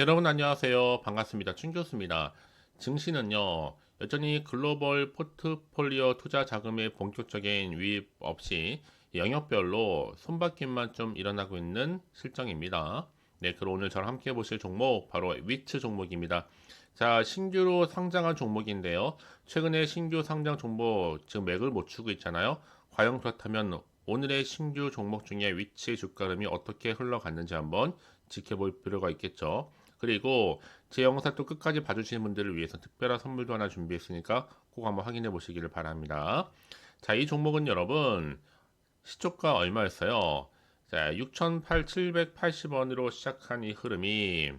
여러분 안녕하세요. 반갑습니다. 춘교수입니다. 증시는요, 여전히 글로벌 포트폴리오 투자 자금의 본격적인 유입 없이 영역별로 손바뀜만 좀 일어나고 있는 실정입니다. 네, 그럼 오늘 저랑 함께 보실 종목, 바로 위츠 종목입니다. 자, 신규로 상장한 종목인데요. 최근에 신규 상장 종목 지금 맥을 못 추고 있잖아요. 과연 그렇다면 오늘의 신규 종목 중에 위치 주가 흐름이 어떻게 흘러갔는지 한번 지켜볼 필요가 있겠죠. 그리고 제 영상 또 끝까지 봐주시는 분들을 위해서 특별한 선물도 하나 준비했으니까 꼭 한번 확인해 보시기를 바랍니다. 자, 이 종목은 여러분 시초가 얼마였어요? 자, 6,780원으로 시작한 이 흐름이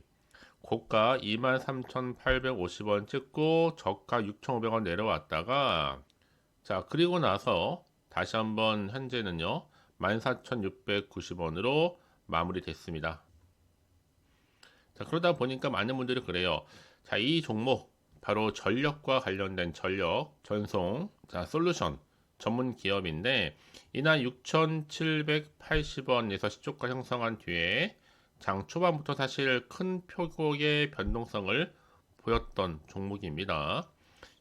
고가 23,850원 찍고 저가 6,500원 내려왔다가 자, 그리고 나서 다시 한번 현재는요. 14,690원으로 마무리됐습니다. 자, 그러다 보니까 많은 분들이 그래요. 자, 이 종목 바로 전력과 관련된 전력, 전송, 자, 솔루션 전문 기업인데 이날 6,780원에서 시초가 형성한 뒤에 장 초반부터 사실 큰 표곡의 변동성을 보였던 종목입니다.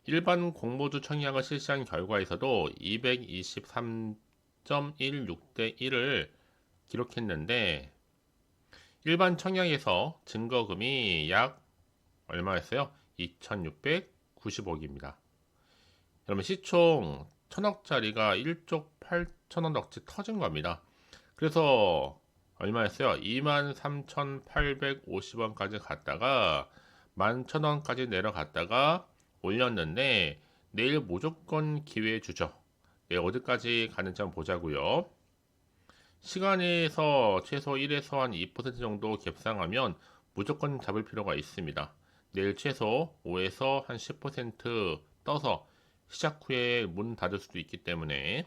일반 공모주 청약을 실시한 결과에서도 223.16대 1을 기록했는데 일반 청약에서 증거금이 약 얼마였어요? 2,690억입니다. 여러분 시총 1,000억짜리가 1조 8천원어치 터진 겁니다. 그래서 얼마였어요? 23,850원까지 갔다가 11,000원까지 내려갔다가 올렸는데 내일 무조건 기회 주죠. 네, 어디까지 가는지 한번 보자고요. 시간에서 최소 1에서 한 2% 정도 갭상하면 무조건 잡을 필요가 있습니다. 내일 최소 5에서 한 10% 떠서 시작 후에 문 닫을 수도 있기 때문에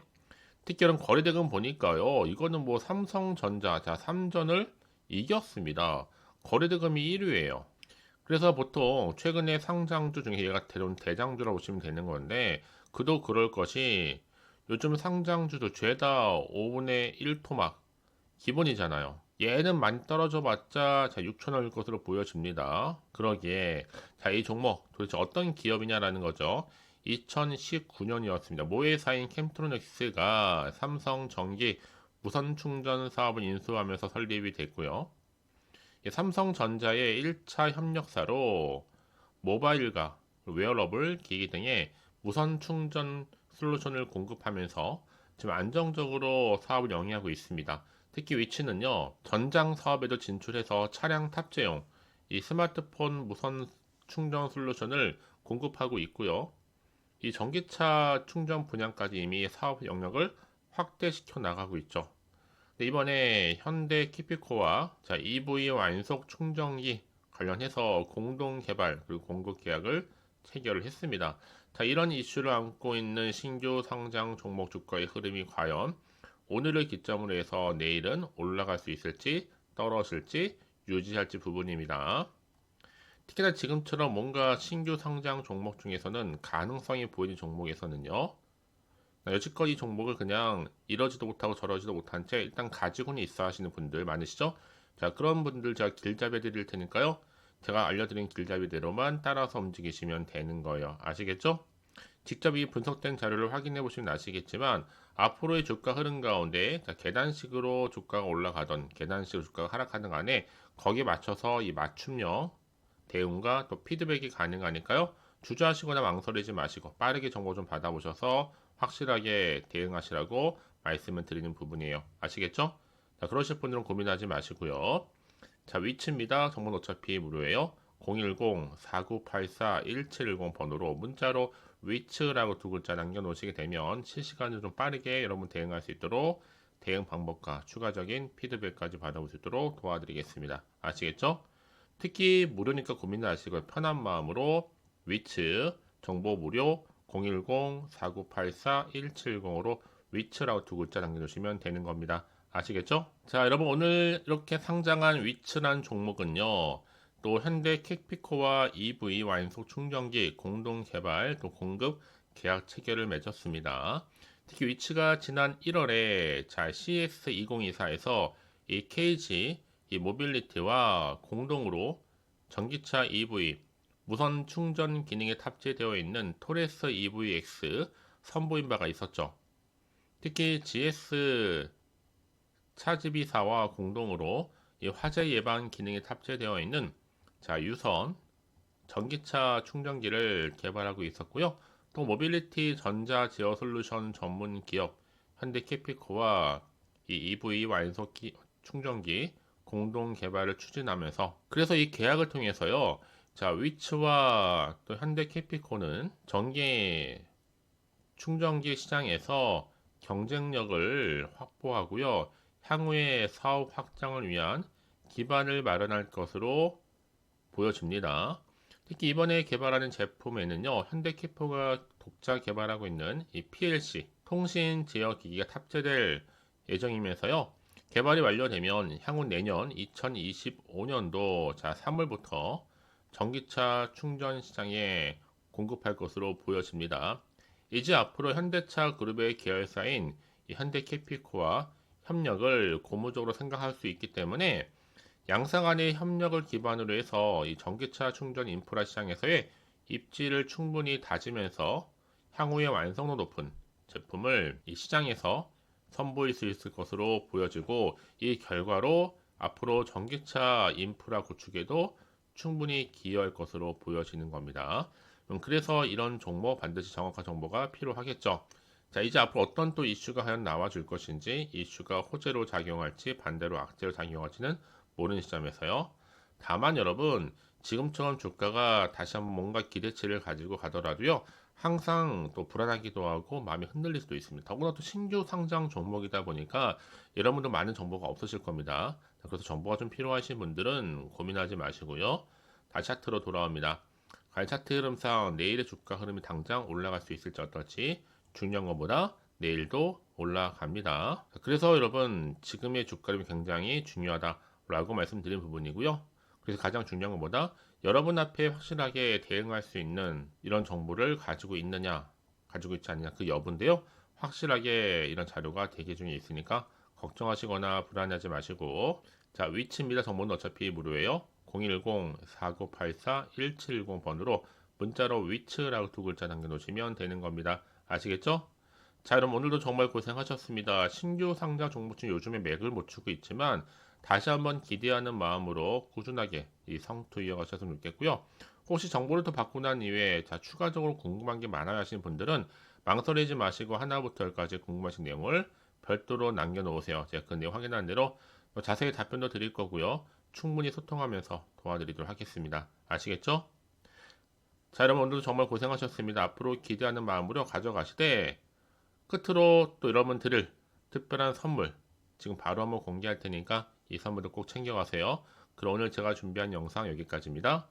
특별한 거래대금 보니까요. 이거는 뭐 삼성전자 자 3전을 이겼습니다. 거래대금이 1위예요. 그래서 보통 최근에 상장주 중에 얘가 대장주라고 보시면 되는 건데 그도 그럴 것이 요즘 상장주도 죄다 5분의 1토막 기본이잖아요. 얘는 많이 떨어져 봤자 6천원일 것으로 보여집니다. 그러기에 자 이 종목 도대체 어떤 기업이냐라는 거죠. 2019년이었습니다. 모회사인 캠트로닉스가 삼성 전기 무선 충전 사업을 인수하면서 설립이 됐고요. 삼성전자의 1차 협력사로 모바일과 웨어러블 기기 등의 무선 충전 솔루션을 공급하면서 지금 안정적으로 사업을 영위하고 있습니다. 특히 위치는요, 전장 사업에도 진출해서 차량 탑재용 이 스마트폰 무선 충전 솔루션을 공급하고 있고요. 이 전기차 충전 분야까지 이미 사업 영역을 확대시켜 나가고 있죠. 이번에 현대 키피코와 자, EV 완속 충전기 관련해서 공동 개발 그리고 공급 계약을 체결을 했습니다. 자, 이런 이슈를 안고 있는 신규 상장 종목 주가의 흐름이 과연 오늘을 기점으로 해서 내일은 올라갈 수 있을지 떨어질지 유지할지 부분입니다. 특히나 지금처럼 뭔가 신규 상장 종목 중에서는 가능성이 보이는 종목에서는요. 여지껏 이 종목을 그냥 이러지도 못하고 저러지도 못한 채 일단 가지고는 있어 하시는 분들 많으시죠? 자, 그런 분들 제가 길잡이 드릴 테니까요. 제가 알려드린 길잡이대로만 따라서 움직이시면 되는 거예요. 아시겠죠? 직접 이 분석된 자료를 확인해 보시면 아시겠지만 앞으로의 주가 흐름 가운데 자, 계단식으로 주가가 올라가던 계단식으로 주가가 하락하는 간에 거기에 맞춰서 이 맞춤형 대응과 또 피드백이 가능하니까요. 주저하시거나 망설이지 마시고 빠르게 정보 좀 받아보셔서 확실하게 대응하시라고 말씀을 드리는 부분이에요. 아시겠죠? 자, 그러실 분들은 고민하지 마시고요. 자, 위치입니다. 정보는 어차피 무료예요. 010-4984-1710 번호로 문자로 위치라고 두 글자 남겨놓으시게 되면 실시간으로 좀 빠르게 여러분 대응할 수 있도록 대응 방법과 추가적인 피드백까지 받아볼 수 있도록 도와드리겠습니다. 아시겠죠? 특히 무료니까 고민 하시고 편한 마음으로 위치 정보 무료 010-4984-1710으로 위치라고 두 글자 남겨주시면 되는 겁니다. 아시겠죠? 자, 여러분 오늘 이렇게 상장한 위츠란 종목은요. 또 현대 킥피코와 EV 완속 충전기 공동 개발 또 공급 계약 체결을 맺었습니다. 특히 위치가 지난 1월에 자 CS2024에서 이 KG 이 모빌리티와 공동으로 전기차 EV 무선 충전 기능에 탑재되어 있는 토레스 EVX 선보인 바가 있었죠. 특히 GS 차지비사와 공동으로 이 화재 예방 기능에 탑재되어 있는 자 유선 전기차 충전기를 개발하고 있었고요. 또 모빌리티 전자 제어 솔루션 전문 기업 현대 캐피코와 이 EV 완속 기 충전기 공동 개발을 추진하면서 그래서 이 계약을 통해서요. 자, 위츠와 또 현대 캐피코는 전기 충전기 시장에서 경쟁력을 확보하고요. 향후의 사업 확장을 위한 기반을 마련할 것으로 보여집니다. 특히 이번에 개발하는 제품에는요, 현대캐포가 독자 개발하고 있는 이 PLC 통신 제어 기기가 탑재될 예정이면서요. 개발이 완료되면 향후 내년 2025년도 자 3월부터 전기차 충전 시장에 공급할 것으로 보여집니다. 이제 앞으로 현대차 그룹의 계열사인 현대캐피코와 협력을 고무적으로 생각할 수 있기 때문에 양사 간의 협력을 기반으로 해서 이 전기차 충전 인프라 시장에서의 입지를 충분히 다지면서 향후에 완성도 높은 제품을 이 시장에서 선보일 수 있을 것으로 보여지고 이 결과로 앞으로 전기차 인프라 구축에도 충분히 기여할 것으로 보여지는 겁니다. 음, 그래서 이런 종목 반드시 정확한 정보가 필요하겠죠. 자, 이제 앞으로 어떤 또 이슈가 과연 나와줄 것인지, 이슈가 호재로 작용할지, 반대로 악재로 작용할지는 모르는 시점에서요. 다만 여러분, 지금처럼 주가가 다시 한번 뭔가 기대치를 가지고 가더라도요. 항상 또 불안하기도 하고 마음이 흔들릴 수도 있습니다. 더구나 또 신규 상장 종목이다 보니까 여러분도 많은 정보가 없으실 겁니다. 그래서 정보가 좀 필요하신 분들은 고민하지 마시고요. 다시 차트로 돌아옵니다. 과연 차트 흐름상 내일의 주가 흐름이 당장 올라갈 수 있을지 어떨지 중요한 것보다 내일도 올라갑니다. 그래서 여러분 지금의 주가 흐름이 굉장히 중요하다 라고 말씀드린 부분이고요. 그래서 가장 중요한 것보다 여러분 앞에 확실하게 대응할 수 있는 이런 정보를 가지고 있느냐, 가지고 있지 않느냐 그 여부인데요. 확실하게 이런 자료가 대기 중에 있으니까 걱정하시거나 불안하지 마시고 자 위치입니다. 정보는 어차피 무료예요. 010-4984-1710번으로 문자로 위치라고 두 글자 남겨놓으시면 되는 겁니다. 아시겠죠? 자, 여러분 오늘도 정말 고생하셨습니다. 신규 상장 종목중 요즘에 맥을 못 추고 있지만 다시 한번 기대하는 마음으로 꾸준하게 이 성투 이어가셨으면 좋겠고요. 혹시 정보를 더 받고 난 이후에 자 추가적으로 궁금한 게 많아요 하시는 분들은 망설이지 마시고 하나부터 열까지 궁금하신 내용을 별도로 남겨놓으세요. 제가 그 내용 확인한 대로 뭐 자세히 답변도 드릴 거고요. 충분히 소통하면서 도와드리도록 하겠습니다. 아시겠죠? 자, 여러분 오늘도 정말 고생하셨습니다. 앞으로 기대하는 마음으로 가져가시되 끝으로 또 여러분 들을 특별한 선물 지금 바로 한번 공개할 테니까 이 선물도 꼭 챙겨가세요. 그럼 오늘 제가 준비한 영상 여기까지입니다.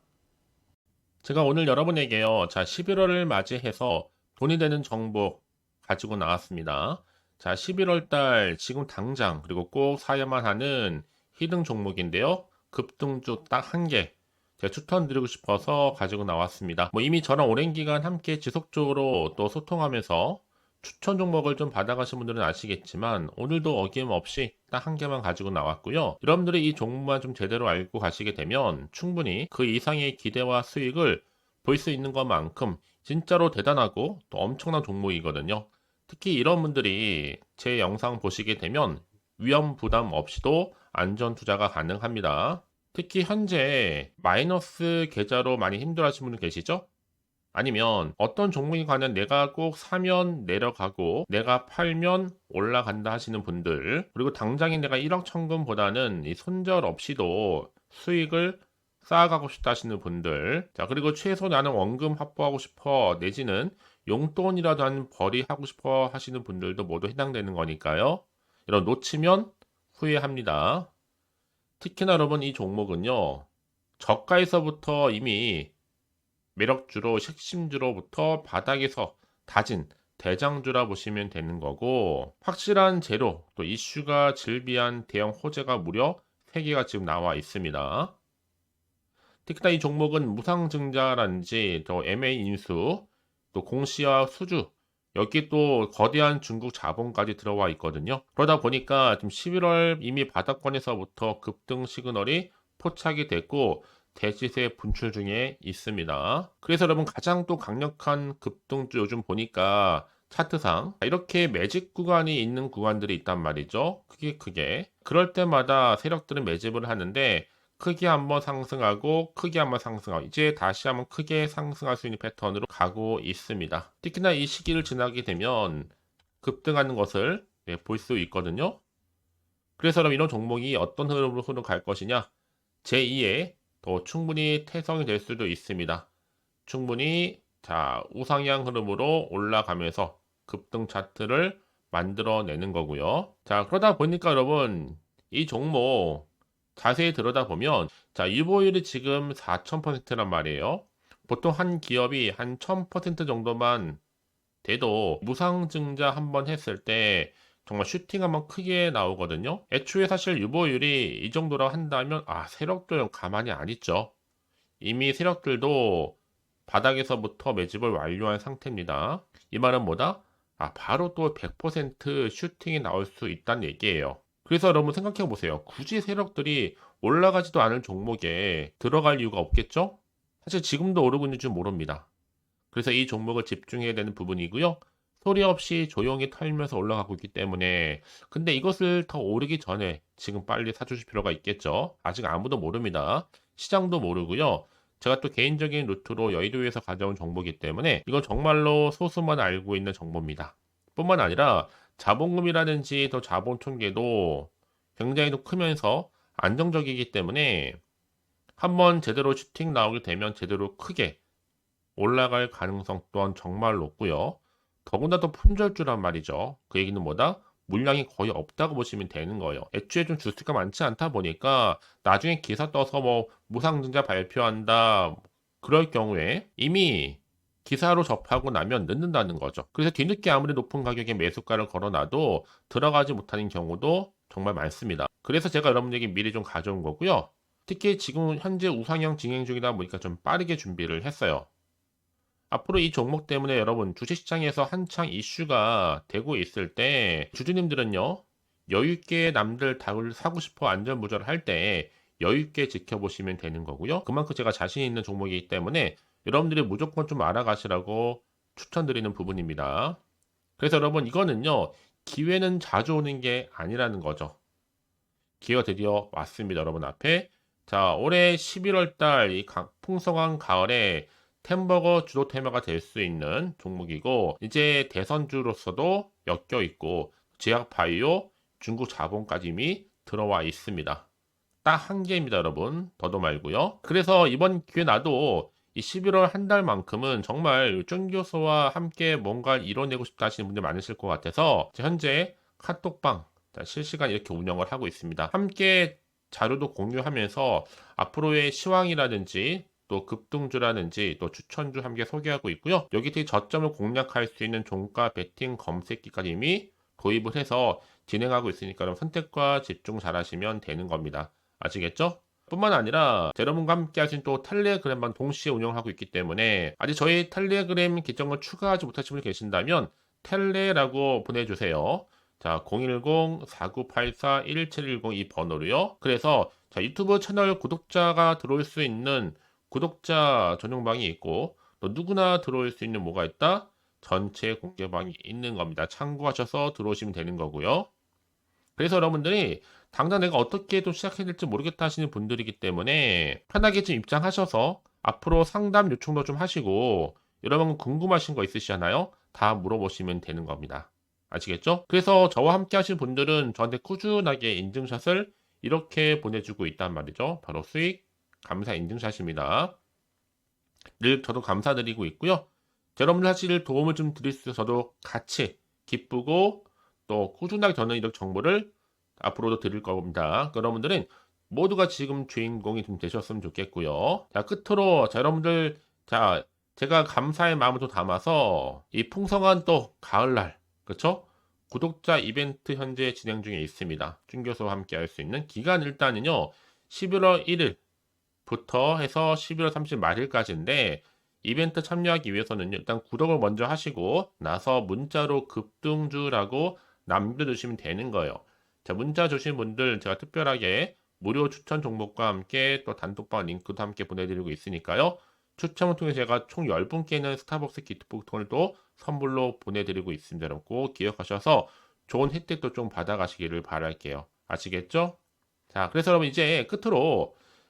제가 오늘 여러분에게요. 자, 11월을 맞이해서 돈이 되는 정보 가지고 나왔습니다. 자, 11월 달 지금 당장 그리고 꼭 사야만 하는 히든 종목인데요. 급등주 딱 한 개. 제가 추천드리고 싶어서 가지고 나왔습니다. 뭐 이미 저랑 오랜 기간 함께 지속적으로 또 소통하면서 추천 종목을 좀 받아가신 분들은 아시겠지만 오늘도 어김없이 딱 한 개만 가지고 나왔고요. 여러분들이 이 종목만 좀 제대로 알고 가시게 되면 충분히 그 이상의 기대와 수익을 볼 수 있는 것만큼 진짜로 대단하고 또 엄청난 종목이거든요. 특히 이런 분들이 제 영상 보시게 되면 위험 부담 없이도 안전 투자가 가능합니다. 특히 현재 마이너스 계좌로 많이 힘들어하시는 분들 계시죠? 아니면 어떤 종목에 관한 내가 꼭 사면 내려가고 내가 팔면 올라간다 하시는 분들 그리고 당장에 내가 1억 천금보다는 이 손절 없이도 수익을 쌓아가고 싶다 하시는 분들 자 그리고 최소 나는 원금 확보하고 싶어 내지는 용돈이라도 한 벌이 하고 싶어 하시는 분들도 모두 해당되는 거니까요. 이런 놓치면 후회합니다. 특히나 여러분 이 종목은요 저가에서부터 이미 매력주로 핵심주로부터 바닥에서 다진 대장주라 보시면 되는 거고 확실한 재료 또 이슈가 질비한 대형 호재가 무려 3개가 지금 나와 있습니다. 특히나 이 종목은 무상증자라든지 또 MA 인수 또 공시와 수주 여기 또 거대한 중국 자본까지 들어와 있거든요. 그러다 보니까 지금 11월 이미 바닥권에서부터 급등 시그널이 포착이 됐고 대시세 분출 중에 있습니다. 그래서 여러분 가장 또 강력한 급등주 요즘 보니까 차트상 이렇게 매집 구간이 있는 구간들이 있단 말이죠. 크게 크게. 그럴 때마다 세력들은 매집을 하는데 크게 한번 상승하고 크게 한번 상승하고 이제 다시 한번 크게 상승할 수 있는 패턴으로 가고 있습니다. 특히나 이 시기를 지나게 되면 급등하는 것을 네, 볼 수 있거든요. 그래서 그럼 이런 종목이 어떤 흐름으로 흐름갈 것이냐? 제2의 더 충분히 태성이 될 수도 있습니다. 충분히 자 우상향 흐름으로 올라가면서 급등 차트를 만들어내는 거고요. 자 그러다 보니까 여러분 이 종목 자세히 들여다보면 자 유보율이 지금 4,000%란 말이에요. 보통 한 기업이 한 1,000% 정도만 돼도 무상증자 한 번 했을 때 정말 슈팅 한번 크게 나오거든요. 애초에 사실 유보율이 이 정도라고 한다면 아 세력들은 가만히 안 있죠. 이미 세력들도 바닥에서부터 매집을 완료한 상태입니다. 이 말은 뭐다? 아 바로 또 100% 슈팅이 나올 수 있다는 얘기예요. 그래서 여러분 생각해 보세요. 굳이 세력들이 올라가지도 않을 종목에 들어갈 이유가 없겠죠? 사실 지금도 오르고 있는 줄 모릅니다. 그래서 이 종목을 집중해야 되는 부분이고요. 소리 없이 조용히 털면서 올라가고 있기 때문에 근데 이것을 더 오르기 전에 지금 빨리 사주실 필요가 있겠죠. 아직 아무도 모릅니다. 시장도 모르고요. 제가 또 개인적인 루트로 여의도에서 가져온 정보이기 때문에 이건 정말로 소수만 알고 있는 정보입니다. 뿐만 아니라 자본금이라든지 또 자본 총계도 굉장히 또 크면서 안정적이기 때문에 한번 제대로 슈팅 나오게 되면 제대로 크게 올라갈 가능성 또한 정말 높고요. 더군다나 더 품절주란 말이죠. 그 얘기는 뭐다? 물량이 거의 없다고 보시면 되는 거예요. 애초에 좀 주스가 많지 않다 보니까 나중에 기사 떠서 뭐 무상증자 발표한다 그럴 경우에 이미 기사로 접하고 나면 늦는다는 거죠. 그래서 뒤늦게 아무리 높은 가격에 매수가를 걸어놔도 들어가지 못하는 경우도 정말 많습니다. 그래서 제가 여러분에게 미리 좀 가져온 거고요. 특히 지금 현재 우상향 진행 중이다 보니까 좀 빠르게 준비를 했어요. 앞으로 이 종목 때문에 여러분 주식시장에서 한창 이슈가 되고 있을 때 주주님들은요 여유있게 남들 닭을 사고 싶어 안전무절 할 때 여유있게 지켜보시면 되는 거고요. 그만큼 제가 자신 있는 종목이기 때문에 여러분들이 무조건 좀 알아가시라고 추천드리는 부분입니다. 그래서 여러분 이거는요 기회는 자주 오는 게 아니라는 거죠. 기회가 드디어 왔습니다 여러분 앞에. 자 올해 11월 달 이 풍성한 가을에 템버거 주도 테마가 될 수 있는 종목이고 이제 대선주로서도 엮여 있고 제약 바이오, 중국 자본까지 이미 들어와 있습니다. 딱 한 개입니다, 여러분. 더도 말고요. 그래서 이번 기회 나도 이 11월 한 달만큼은 정말 쫀 교수와 함께 뭔가를 이뤄내고 싶다 하시는 분들 많으실 것 같아서 현재 카톡방 실시간 이렇게 운영을 하고 있습니다. 함께 자료도 공유하면서 앞으로의 시황이라든지 또 급등주라든지 또 추천주 함께 소개하고 있고요. 여기 뒤 저점을 공략할 수 있는 종가 베팅 검색기까지 이미 도입을 해서 진행하고 있으니까 여러분 선택과 집중 잘 하시면 되는 겁니다. 아시겠죠? 뿐만 아니라 여러분과 함께 하신 또 텔레그램만 동시에 운영하고 있기 때문에 아직 저희 텔레그램 계정을 추가하지 못하신 분이 계신다면 텔레라고 보내주세요. 자, 010-4984-1710 이 번호로요. 그래서 자, 유튜브 채널 구독자가 들어올 수 있는 구독자 전용 방이 있고 또 누구나 들어올 수 있는 뭐가 있다? 전체 공개방이 있는 겁니다. 참고하셔서 들어오시면 되는 거고요. 그래서 여러분들이 당장 내가 어떻게 또 시작해야 될지 모르겠다 하시는 분들이기 때문에 편하게 좀 입장하셔서 앞으로 상담 요청도 좀 하시고 여러분 궁금하신 거 있으시잖아요? 다 물어보시면 되는 겁니다. 아시겠죠? 그래서 저와 함께 하실 분들은 저한테 꾸준하게 인증샷을 이렇게 보내주고 있단 말이죠. 바로 수익 감사 인증샷입니다. 늘 저도 감사드리고 있고요. 여러분들 사실 도움을 좀 드릴 수 있어서 같이 기쁘고 또 꾸준하게 저는 이런 정보를 앞으로도 드릴 겁니다. 여러분들은 모두가 지금 주인공이 좀 되셨으면 좋겠고요. 자, 끝으로 자, 여러분들 자, 제가 감사의 마음을 좀 담아서 이 풍성한 또 가을날 그렇죠? 구독자 이벤트 현재 진행 중에 있습니다. 준 교수와 함께 할 수 있는 기간 일단은요. 11월 1일 부터 해서 11월 30일 말일까지인데 이벤트 참여하기 위해서는 일단 구독을 먼저 하시고 나서 문자로 급등주라고 남겨주시면 되는 거예요. 자, 문자 주신 분들 제가 특별하게 무료 추천 종목과 함께 또 단톡방 링크도 함께 보내드리고 있으니까요. 추첨을 통해 제가 총 10분께는 스타벅스 기프트콘을 또 선물로 보내드리고 있습니다. 여러분 꼭 기억하셔서 좋은 혜택도 좀 받아가시기를 바랄게요. 아시겠죠? 자, 그래서 여러분 이제 끝으로